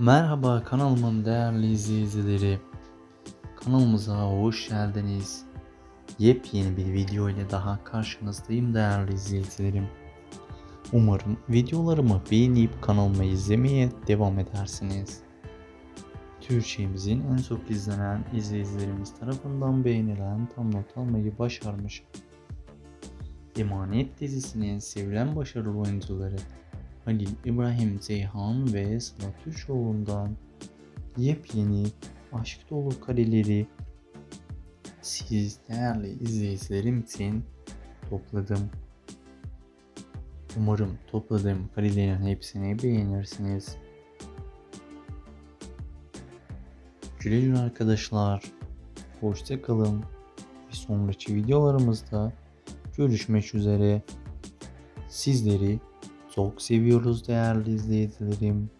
Merhaba kanalımın değerli izleyicileri. Kanalımıza hoş geldiniz. Yepyeni bir video ile daha karşınızdayım değerli izleyicilerim. Umarım videolarımı beğenip kanalımı izlemeye devam edersiniz. Türkçemizin en çok izlenen izleyicilerimiz tarafından beğenilen tam not almayı başarmış. Emanet dizisinin sevilen başarılı oyuncuları Halil İbrahim Ceyhan ve Sıla Türkoğlu'ndan yepyeni aşk dolu kareleri siz değerli izleyicilerim için topladım. Umarım topladığım karelerin hepsini beğenirsiniz. Güle güle arkadaşlar. Hoşça kalın. Bir sonraki videolarımızda görüşmek üzere. Sizleri çok seviyoruz değerli izleyicilerim.